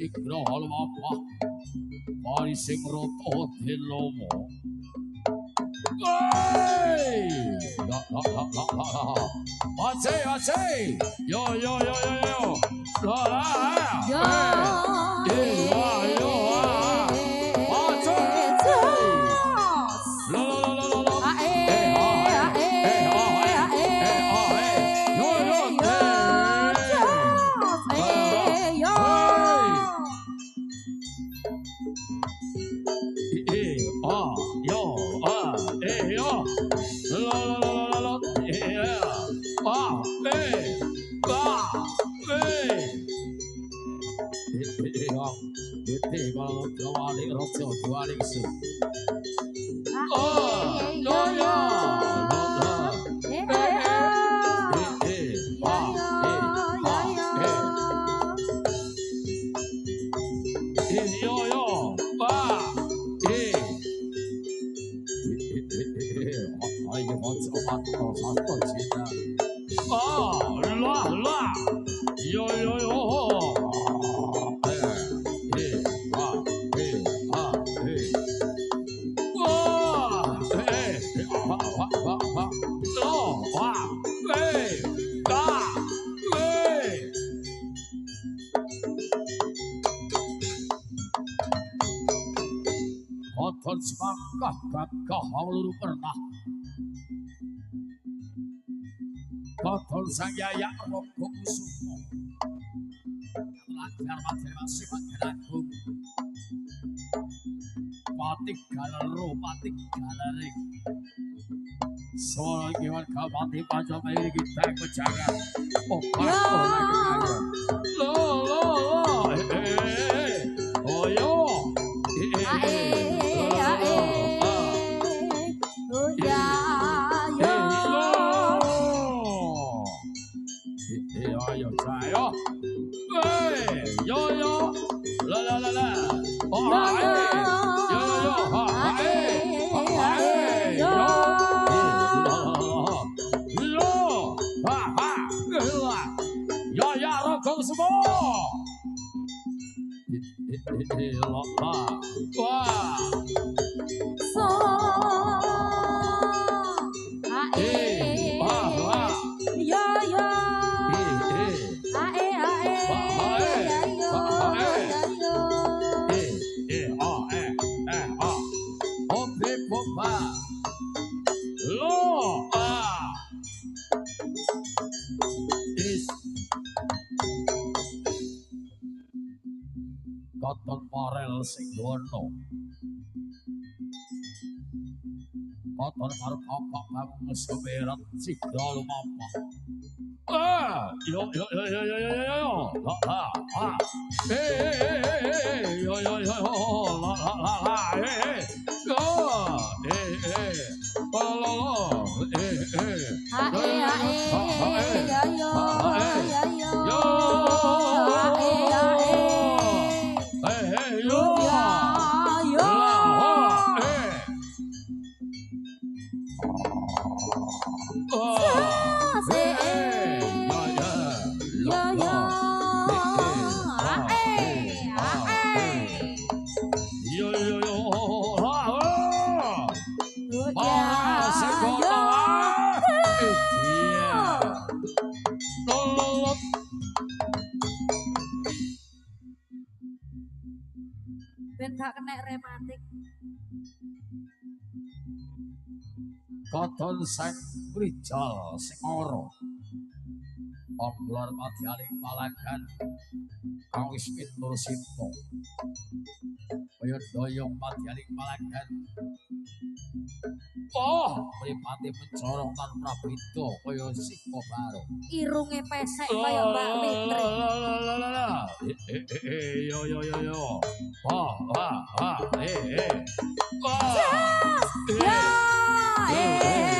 Tigra halwapa Pari sing rata dilomo Wey! La la la la la la Ace ace Yo yo yo yo yo La la Yo, Eh, wah, Eh, eh, kalau kembali roti, kembali ke sini. Ah, yo, yo. dan semangkah gagah meluru pernah. Kodol sang yaya rokok usumu. Pelajar materi masih pakai Patik galeru, patik galerik. Soal kewan kapati pajak ini kita kejaga. Oh, oh, oh 哎呦呦，哎，呦呦，来来来来，哎，呦呦呦，哎，哎，呦。什么？老爸，哇！Potong morel sing wana. Potong karo kokok bang sewerat sigra lumapa. Ah, yo yo yo yo yo yo yo. Ha ha ha. Eh eh hey hey yo yo yo yo. La la la la. Hey hey. Go. Ben gak kena rematik. dodol sang brijal sing ora omblor mati aling palagan kang wis pitur sinto kaya doyong mati aling palagan Oh, pripati pencorong tan prabito kaya siko baro. Irunge pesek kaya Mbak oh, Mitri. Yo yo yo yo. Wah, wah, wah. Eh, eh. Wah. Yes. Yes. Aê!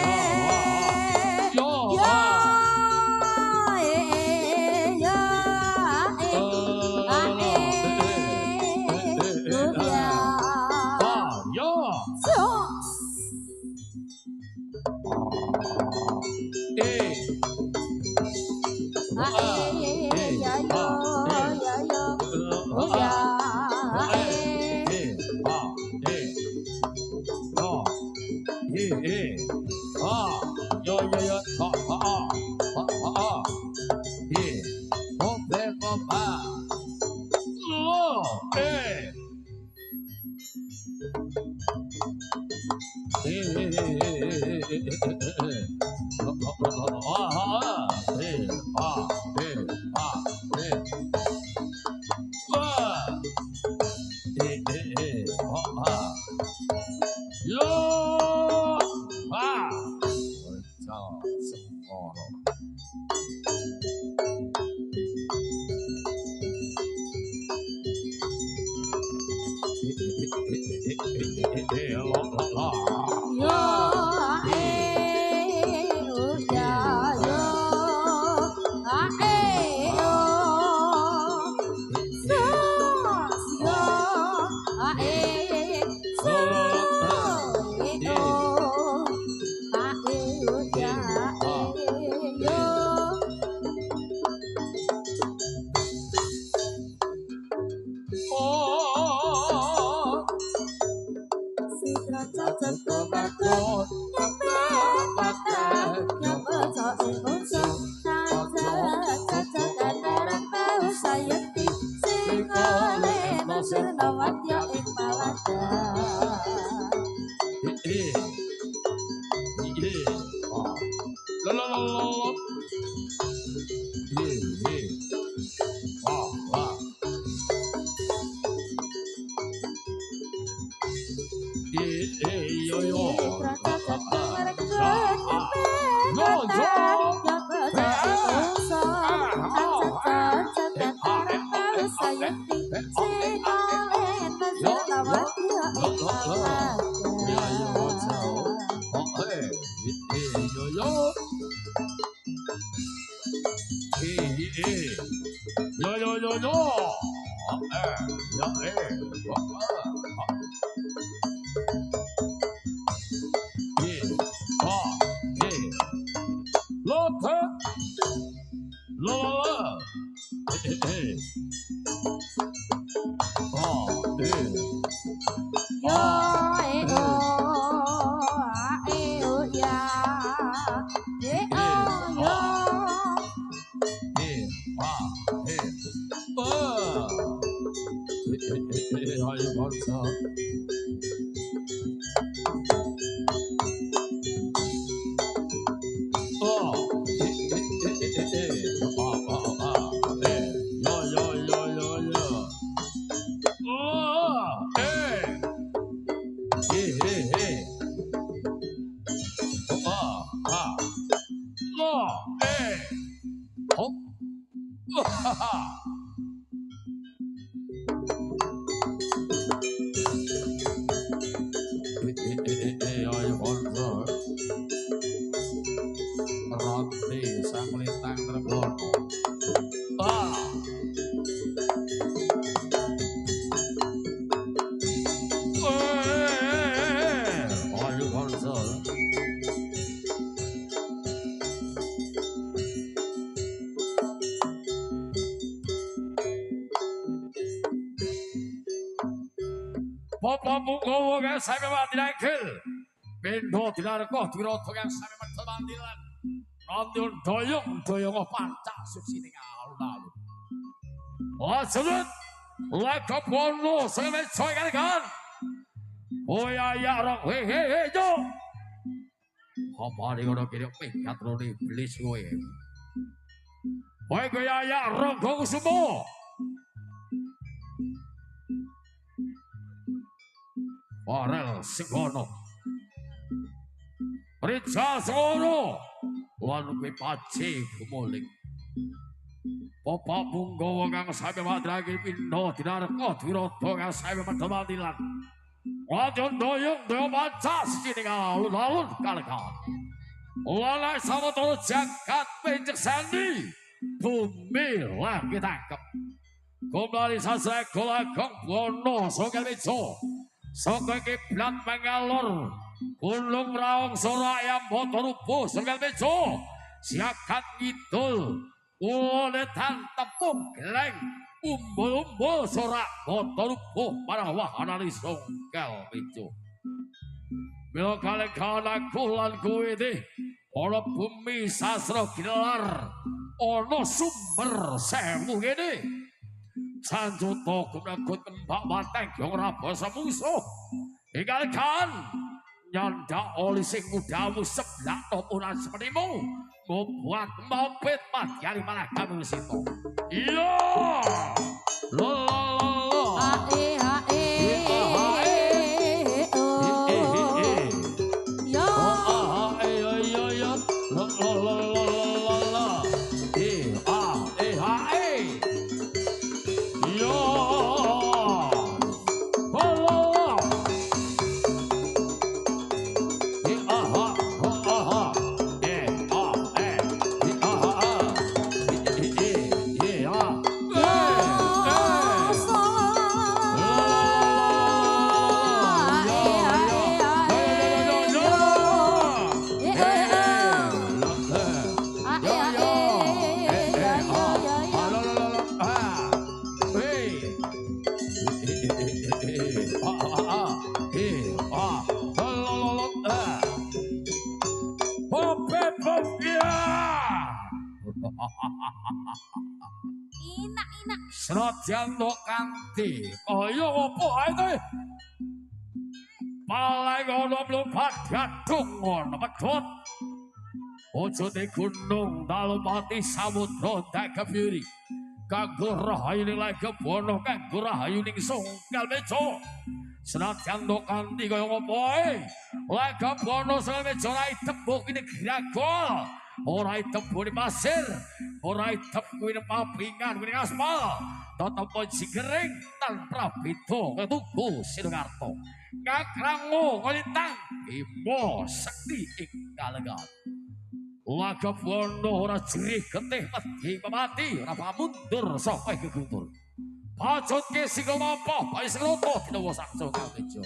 예. 예. Singole nasir nawat ya ing palada Yo yo yo yo. Eh, ya eh. Bapak Mugowo kang sami mandiraken. Pindho dinarko diroto kang sami medal mandilan. Randyun doyong doyong panca suksining alun-alun. Lajeng Lekop wono sing coy kan. Oh ya ya rong he he he yo. Apa ning ngono kene minggat rone iblis kowe. Kowe kaya ya rong go sumo. Farel Singono. Rijal Singono. Lan kuwi paci kumuling. Bapak Punggawa kang sami madragi pindha dinarka dirata kang sami medhamatilan. Wadon doyong doyo panca sini alun-alun kalekan. Walai sawetara jagat pencek. Bumi lagi tangkep. Kembali sasra kolakong bono sokel mejo. Saka kiblat mangalor. Gunung raung sora ayam motor rupuh sokel mejo. Siakat ngidul. Uletan tepung geleng. Umbul-umbul sorak motor rupuh para wahana di songkel mejo. Bila kalian kanak kulan kuwi di. Ono bumi sasra gilar. Ono sumber sewu gini. sanjuta gumregut tembak wateng mateng yang rabasa musuh tinggalkan nyanda oli sing mudamu sebelah topunan semenimu. membuat mopet mati hari malah kamu situ. Iya! Lo lo Lo kanthi kaya apa ae to? Palai ngono mlupat gadung ngono pedhot. Ojone gunung dalem samudra dakebiri. Kanggo rahayune lagebono kanggo rahayune sunggal meja. Senajan lo kanthi kaya apa ae. Lagebono sing meja ra tembok ini gragol. Ora tembok di pasir, ora tembok di papingan kuwi aspal. Tata Panji Gering Tan Prabeda Ketugu Sinarto Kakrangu Ngelintang Imo Sekti Ing Kalengan Wagap Wono Ora jerih Ketih Mati Pemati Rapa Mundur Sampai Kekutur Pacut Ke Sigo Mampah Pais Loto Tidak Wasak Cokal Kejo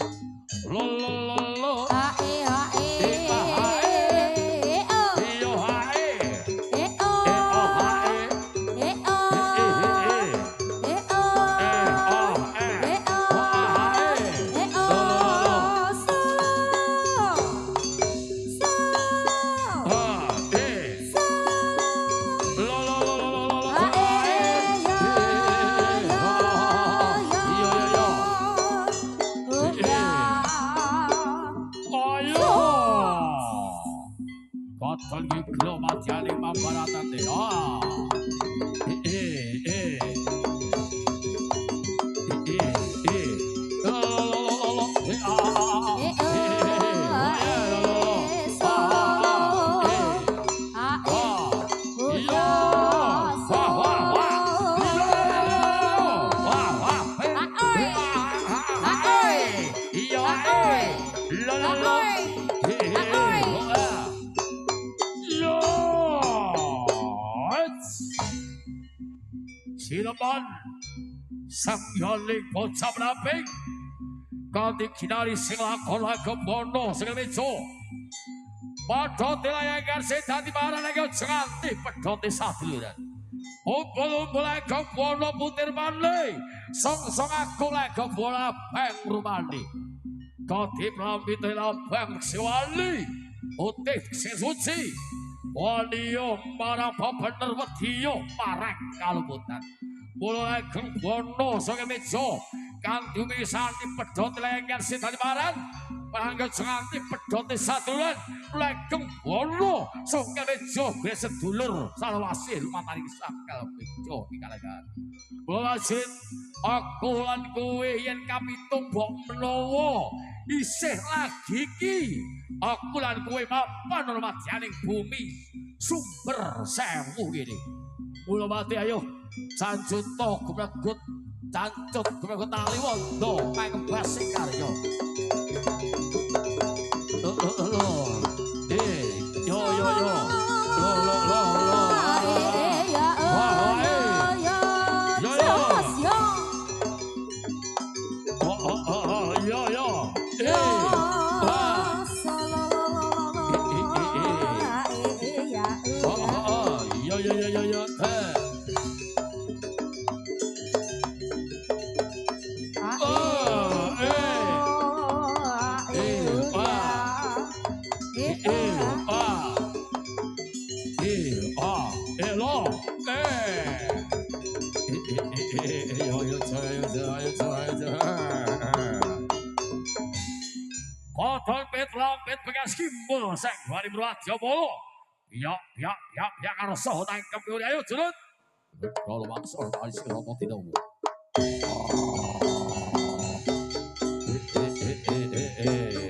sang yoling bocah menaping kanthi kinari sing lakon lakon bono sing mejo padha dilayangan sing dadi marang aja nganti pedhote saduluran Umpul-umpul agak bono putir mani Song-song aku lagak bono bang rumani Kati pramita labang siwali Putih sing suci Waliyo marang bener wediyo marang kalumputan Mula naik saka soke mejo, Kanti umi santi pedot lengen sita jemaran, Pahangga janti pedot di satulan, Naik kengkono soke mejo, Bia sedulur, Salawasi lumantari sakal mejo, Ikal-ikal. Mula jit, Aku lan kowe Yen kami tumbok menowo, Isih lagi iki Aku lan kowe Mapan rumah janing bumi, Sumber sewu kene. Mula mati ayo. Sanjuta gumregut cancut gumregut tali wondo pengembas sing karya Hello. Eh. Hey. Kotong pet lompet pegas kimbol sang dua ribu dua tiga puluh. Ya, ya, ya, ya, karena soh tangkap dulu ayo jurut Kalau maksud tadi sih lo tidak mau. Eh, eh, eh, eh, eh, eh. eh.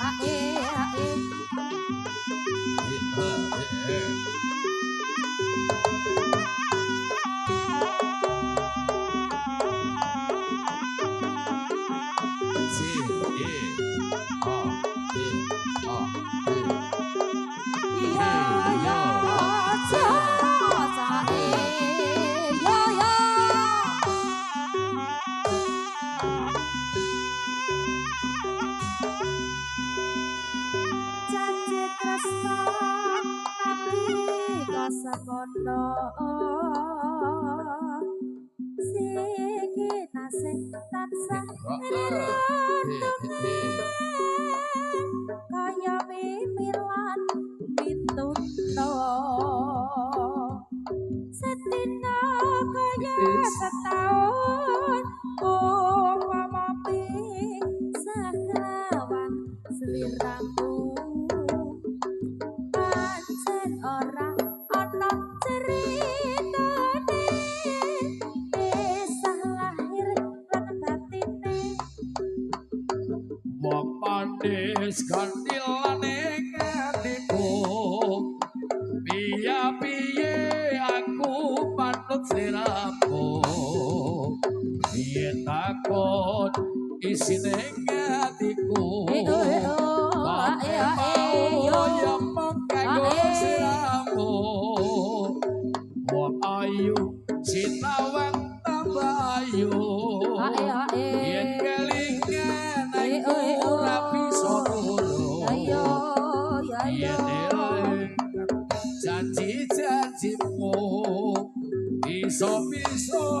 아, 예. Takon isine ngatiku kanggo wong ayu sinawang tambah ayu Ae. Yen kelingan aku ora bisa Ayo ayo. eling janji-janjimu iso-iso